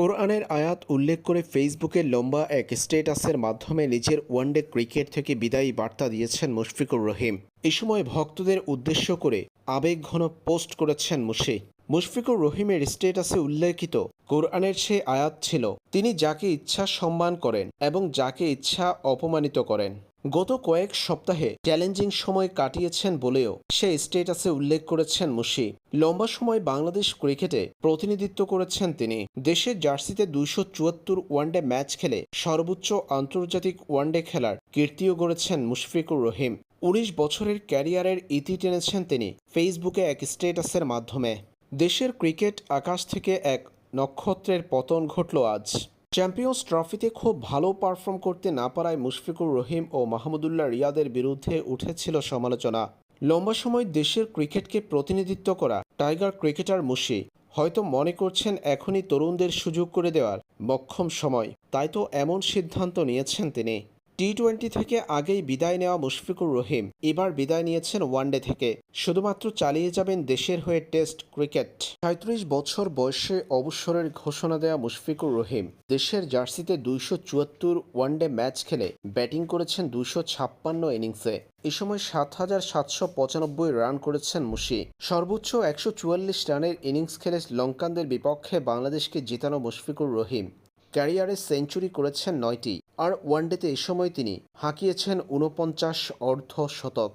কোরআনের আয়াত উল্লেখ করে ফেসবুকে লম্বা এক স্টেটাসের মাধ্যমে নিজের ওয়ানডে ক্রিকেট থেকে বিদায়ী বার্তা দিয়েছেন মুশফিকুর রহিম। এ সময় ভক্তদের উদ্দেশ্য করে আবেগঘন পোস্ট করেছেন মুশি মুশফিকুর রহিমের স্টেটাসে উল্লেখিত, কোরআনের সে আয়াত ছিল, তিনি যাকে ইচ্ছা সম্মান করেন এবং যাকে ইচ্ছা অপমানিত করেন। গত কয়েক সপ্তাহে চ্যালেঞ্জিং সময় কাটিয়েছেন বলেও সে স্টেটাসে উল্লেখ করেছেন মুশি। লম্বা সময় বাংলাদেশ ক্রিকেটে প্রতিনিধিত্ব করেছেন তিনি। দেশের জার্সিতে দুইশো চুয়াত্তর ওয়ানডে ম্যাচ খেলে সর্বোচ্চ আন্তর্জাতিক ওয়ানডে খেলার কীর্তিও গড়েছেন মুশফিকুর রহিম। উনিশ বছরের ক্যারিয়ারের ইতি টেনেছেন তিনি ফেসবুকে এক স্টেটাসের মাধ্যমে। দেশের ক্রিকেট আকাশ থেকে এক নক্ষত্রের পতন ঘটল আজ। চ্যাম্পিয়ন্স ট্রফিতে খুব ভালো পারফর্ম করতে না পারায় মুশফিকুর রহিম ও মাহমুদুল্লাহ রিয়াদের বিরুদ্ধে উঠেছিল সমালোচনা। লম্বা সময় দেশের ক্রিকেটকে প্রতিনিধিত্ব করা টাইগার ক্রিকেটার মুশি, হয়তো মনে করছেন এখনই তরুণদের সুযোগ করে দেওয়ার মক্ষম সময়, তাই তো এমন সিদ্ধান্ত নিয়েছেন তিনি। টি টোয়েন্টি থেকে আগেই বিদায় নেওয়া মুশফিকুর রহিম এবার বিদায় নিয়েছেন ওয়ানডে থেকে। শুধুমাত্র চালিয়ে যাবেন দেশের হয়ে টেস্ট ক্রিকেট। সাঁত্রিশ বছর বয়সে অবসরের ঘোষণা দেওয়া মুশফিকুর রহিম। দেশের জার্সিতে দুইশো চুয়াত্তর ওয়ানডে ম্যাচ খেলে ব্যাটিং করেছেন দুইশো ছাপ্পান্ন ইনিংসে। এ সময় সাত হাজার সাতশো পঁচানব্বই রান করেছেন মুশি। সর্বোচ্চ একশো চুয়াল্লিশ রানের ইনিংস খেলে লঙ্কানদের বিপক্ষে বাংলাদেশকে জেতানো মুশফিকুর রহিম। ক্যারিয়ারে সেঞ্চুরি করেছেন নয়টি আর ওয়ানডেতে এ সময় তিনি হাঁকিয়েছেন ঊনপঞ্চাশ অর্ধ শতক।